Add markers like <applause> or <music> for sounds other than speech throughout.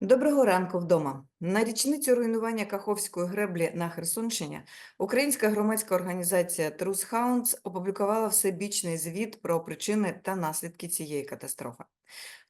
Доброго ранку вдома. На річницю руйнування Каховської греблі на Херсонщині українська громадська організація Truth Hounds опублікувала всебічний звіт про причини та наслідки цієї катастрофи.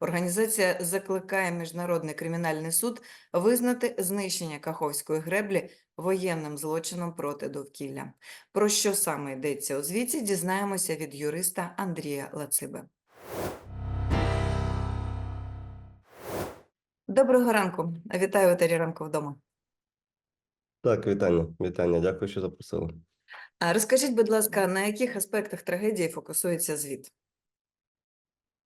Організація закликає Міжнародний кримінальний суд визнати знищення Каховської греблі воєнним злочином проти довкілля. Про що саме йдеться у звіті, дізнаємося від юриста Андрія Лациби. Доброго ранку. Вітаю етері ранку вдома. Так, вітання, вітання. Дякую, що запросили. А Розкажіть, будь ласка, на яких аспектах трагедії фокусується звіт?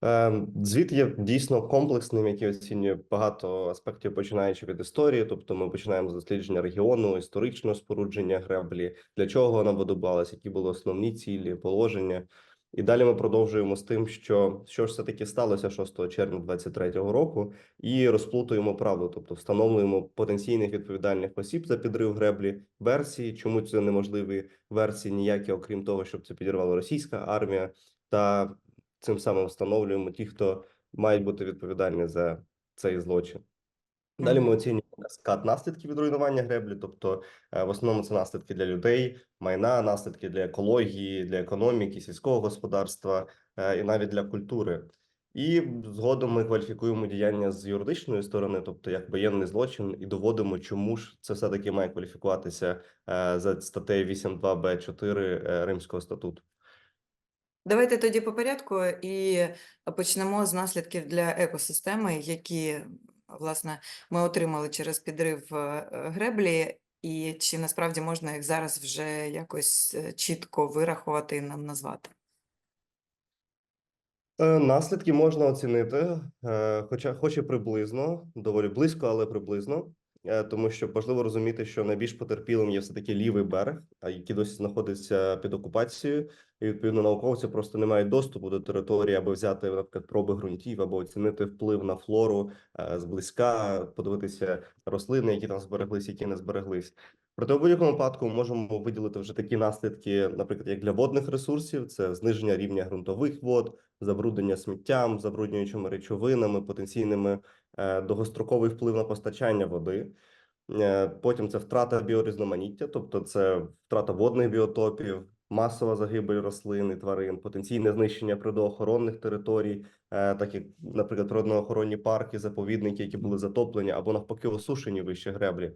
Е, Звіт є дійсно комплексним, який оцінює багато аспектів, починаючи від історії. Тобто, ми починаємо з дослідження регіону, історичного спорудження греблі, для чого вона видобувалась, які були основні цілі, положення. І далі ми продовжуємо з тим, що що ж все таки сталося 6 червня 2023 року, і розплутуємо правду, тобто встановлюємо потенційних відповідальних осіб за підрив греблі, версії, чому це неможливі версії, ніякі, окрім того, щоб це підірвала російська армія, та цим самим встановлюємо ті, хто мають бути відповідальні за цей злочин. Далі ми оцінюємо каскад наслідків від руйнування греблі, тобто е, в основному це наслідки для людей, майна, наслідки для екології, для економіки, сільського господарства е, і навіть для культури. І згодом ми кваліфікуємо діяння з юридичної сторони, тобто як воєнний злочин, і доводимо, чому ж це все таки має кваліфікуватися е, за статтею 8.2 б 4 Римського статуту. Давайте тоді по порядку і почнемо з наслідків для екосистеми, які, власне, ми отримали через підрив е, греблі, і чи насправді можна їх зараз вже якось е, чітко вирахувати і нам назвати? Е, Наслідки можна оцінити, е, хоча хоч і приблизно, доволі близько, але приблизно, Е, тому що важливо розуміти, що найбільш потерпілим є все таки лівий берег, який досі знаходиться під окупацією, і відповідно науковці просто не мають доступу до території, аби взяти, наприклад, проби ґрунтів або оцінити вплив на флору е, зблизька, подивитися рослини, які там збереглись, які не збереглись. Проте у будь-якому випадку ми можемо виділити вже такі наслідки, наприклад, як для водних ресурсів, це зниження рівня ґрунтових вод, забруднення сміттям, забруднюючими речовинами, потенційними е, довгостроковий вплив на постачання води. Е, Потім це втрата біорізноманіття, тобто це втрата водних біотопів, масова загибель рослин і тварин, потенційне знищення природоохоронних територій, е, так як, наприклад, природоохоронні парки, заповідники, які були затоплені або навпаки осушені вище греблі.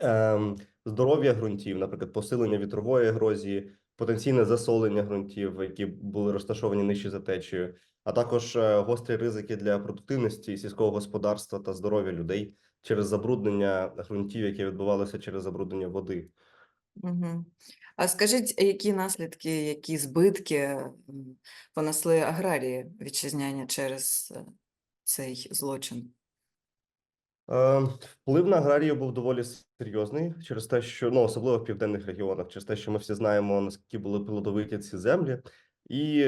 Ем, здоров'я ґрунтів, наприклад, посилення вітрової ерозії, потенційне засолення ґрунтів, які були розташовані нижче за течією, а також е, гострі ризики для продуктивності сільського господарства та здоров'я людей через забруднення ґрунтів, яке відбувалося через забруднення води. Угу. А скажіть, які наслідки, які збитки понесли аграрії вітчизняні через е, цей злочин? Е, Вплив на аграрію був доволі серйозний через те, що ну особливо в південних регіонах, через те, що ми всі знаємо наскільки були плодовиті ці землі, і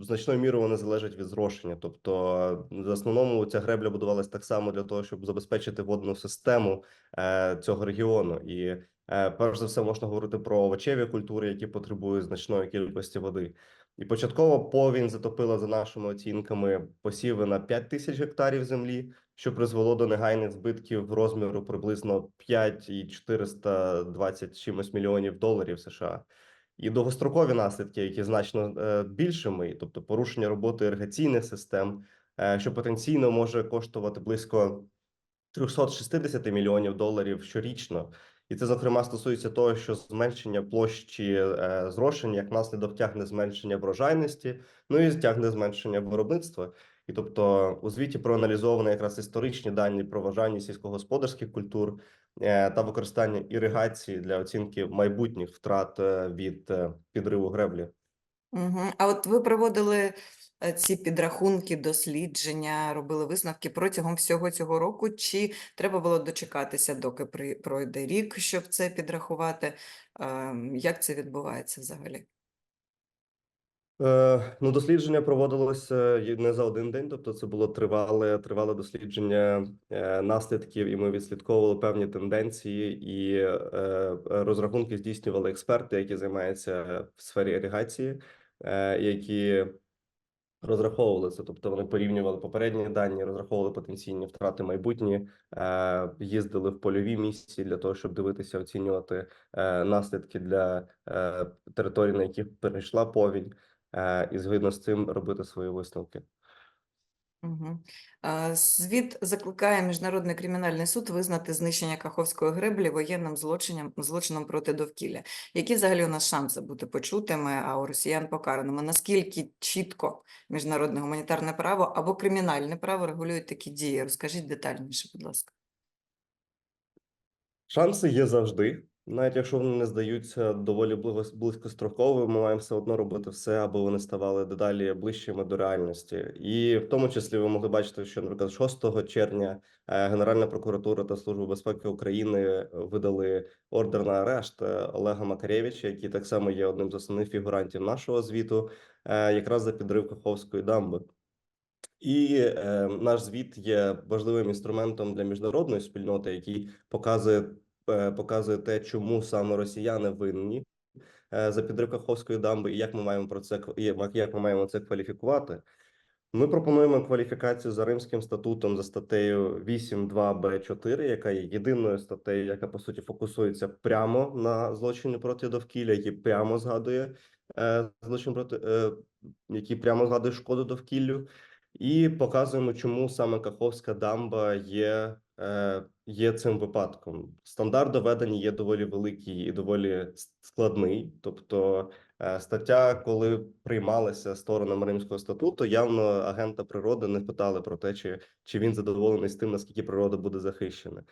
значною мірою вони залежать від зрошення. Тобто, е, в основному ця гребля будувалась так само для того, щоб забезпечити водну систему е, цього регіону. І е, перш за все можна говорити про овочеві культури, які потребують значної кількості води. І початково повінь затопила за нашими оцінками посіви на 5 тисяч гектарів землі що призвело до негайних збитків розміру приблизно 5 і 420 чимось мільйонів доларів США. І довгострокові наслідки, які значно е, більшими, тобто порушення роботи іригаційних систем, е, що потенційно може коштувати близько 360 мільйонів доларів щорічно. І це зокрема стосується того, що зменшення площі е, зрошень як наслідок тягне зменшення врожайності, ну і тягне зменшення виробництва. І тобто у звіті проаналізовано якраз історичні дані про вважання сільськогосподарських культур е, та використання іригації для оцінки майбутніх втрат е, від е, підриву греблі. Угу. А от ви проводили ці підрахунки, дослідження, робили висновки протягом всього цього року, чи треба було дочекатися, доки пройде рік, щоб це підрахувати? Ем, Як це відбувається взагалі? Е, ну, дослідження проводилося й не за один день, тобто це було тривале, тривале дослідження е, наслідків, і ми відслідковували певні тенденції і е, розрахунки здійснювали експерти, які займаються в сфері іригації, е, які розраховували це. Тобто вони порівнювали попередні дані, розраховували потенційні втрати майбутні, е, їздили в польові місії для того, щоб дивитися, оцінювати е, наслідки для е, територій, на яких перейшла повінь, е, і згідно з цим робити свої висновки. Угу. Звіт закликає Міжнародний кримінальний суд визнати знищення Каховської греблі воєнним злочином, злочином проти довкілля. Які взагалі у нас шанси бути почутими, а у росіян покараними? Наскільки чітко міжнародне гуманітарне право або кримінальне право регулюють такі дії? Розкажіть детальніше, будь ласка. Шанси є завжди, навіть якщо вони не здаються доволі близько- близькостроково, ми маємо все одно робити все, аби вони ставали дедалі ближчими до реальності. І в тому числі ви могли бачити, що, наприклад, 6 червня е, Генеральна прокуратура та Служба безпеки України видали ордер на арешт е, Олега Макаревича, який так само є одним з основних фігурантів нашого звіту, е, якраз за підрив Каховської дамби. І е, наш звіт є важливим інструментом для міжнародної спільноти, який показує, е, показує те, чому саме росіяни винні е, за підрив Каховської дамби, і як ми маємо про це як- ми маємо це кваліфікувати. Ми пропонуємо кваліфікацію за Римським статутом за статтею 8.2b4, яка є єдиною статтею, яка по суті фокусується прямо на злочині проти довкілля, який прямо згадує е, злочин проти, е, який прямо згадує шкоду довкіллю. І показуємо, чому саме Каховська дамба є, е, є цим випадком. Стандарт доведення є доволі великий і доволі складний. Тобто, е, стаття, коли приймалася сторонами Римського статуту, явно агента природи не питали про те, чи, чи він задоволений з тим, наскільки природа буде захищена.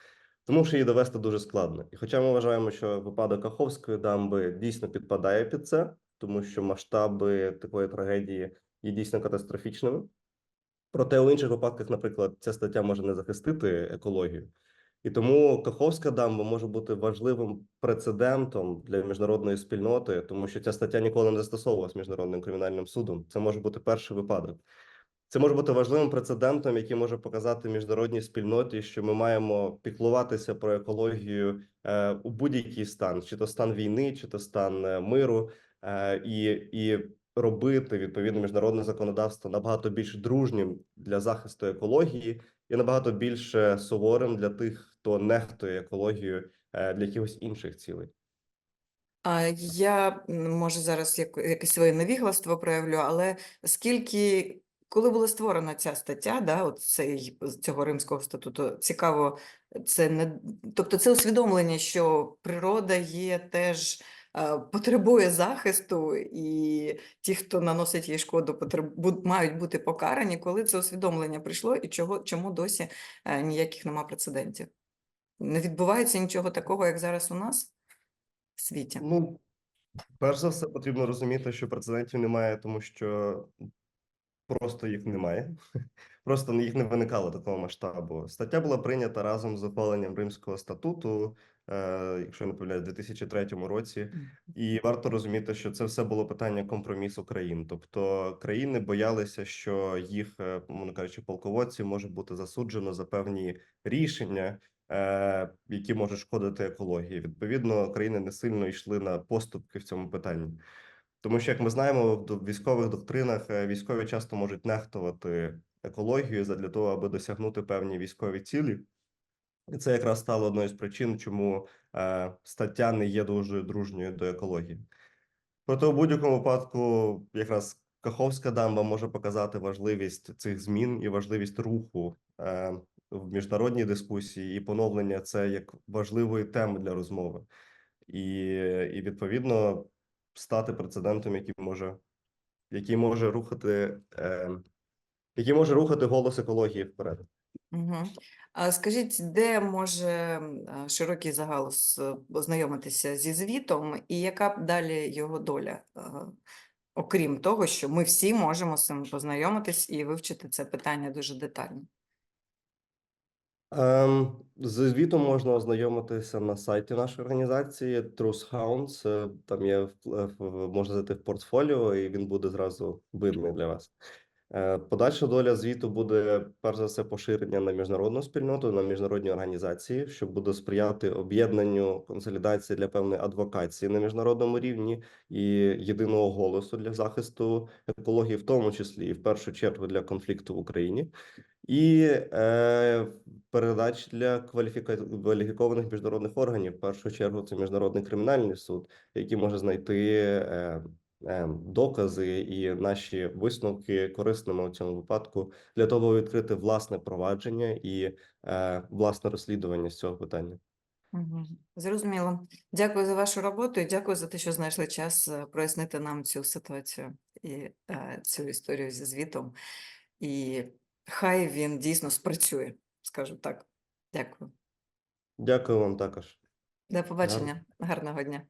Тому що її довести дуже складно. І хоча ми вважаємо, що випадок Каховської дамби дійсно підпадає під це, тому що масштаби такої трагедії є дійсно катастрофічними. Проте у інших випадках, наприклад, ця стаття може не захистити екологію, і тому Каховська дамба може бути важливим прецедентом для міжнародної спільноти, тому що ця стаття ніколи не застосовувалась міжнародним кримінальним судом. Це може бути перший випадок. Це може бути важливим прецедентом, який може показати міжнародній спільноті, що ми маємо піклуватися про екологію е, у будь-який стан, чи то стан війни, чи то стан е, миру, е, і, і робити відповідно міжнародне законодавство набагато більш дружнім для захисту екології і набагато більш е, суворим для тих, хто нехтує екологією е, для якихось інших цілей. А я може зараз як, якесь своє невігластво проявлю, але скільки, коли була створена ця стаття, да, от цей, цього Римського статуту, цікаво, це не тобто це усвідомлення, що природа є теж е, потребує захисту, і ті, хто наносить їй шкоду, потреб, бу- мають бути покарані, коли це усвідомлення прийшло, і чого, чому досі е, ніяких нема прецедентів. Не відбувається нічого такого, як зараз у нас в світі. Ну, перш за все, потрібно розуміти, що прецедентів немає, тому що просто їх немає. <laughs> Просто їх не виникало такого масштабу. Стаття була прийнята разом з ухваленням Римського статуту, е, якщо не помиляюсь, у 2003 році. І варто розуміти, що це все було питання компромісу країн. Тобто країни боялися, що їх, е, мовно кажучи, полководці може бути засуджено за певні рішення, які можуть шкодити екології. Відповідно, країни не сильно йшли на поступки в цьому питанні. Тому що, як ми знаємо, в військових доктринах е, військові часто можуть нехтувати екологією задля того, аби досягнути певні військові цілі. І це якраз стало одною з причин, чому е, стаття не є дуже дружньою до екології. Проте у будь-якому випадку, якраз Каховська дамба може показати важливість цих змін і важливість руху е, в міжнародній дискусії і поновлення це як важливої теми для розмови, і, і відповідно стати прецедентом, який може, який може рухати, е, який може рухати голос екології вперед. Угу. А скажіть, де може широкий загал з- ознайомитися зі звітом, і яка б далі його доля? Окрім того, що ми всі можемо з цим познайомитись і вивчити це питання дуже детально. Ем, з звітом можна ознайомитися на сайті нашої організації Truth Hounds. Е, Там є в- можна зайти в портфоліо, і він буде зразу видний для вас. Е, Подальша доля звіту буде перш за все поширення на міжнародну спільноту, на міжнародні організації, що буде сприяти об'єднанню консолідації для певної адвокації на міжнародному рівні і єдиного голосу для захисту екології, в тому числі і в першу чергу для конфлікту в Україні, і е, передач для кваліфікованих міжнародних органів. В першу чергу це міжнародний кримінальний суд, який може знайти. Е, е, докази і наші висновки корисними у цьому випадку для того, аби відкрити власне провадження і е, власне розслідування з цього питання. Зрозуміло. Дякую за вашу роботу і дякую за те, що знайшли час е, прояснити нам цю ситуацію і е, цю історію зі звітом. І хай він дійсно спрацює, скажу так. Дякую. Дякую вам також. До побачення. Гарного дня.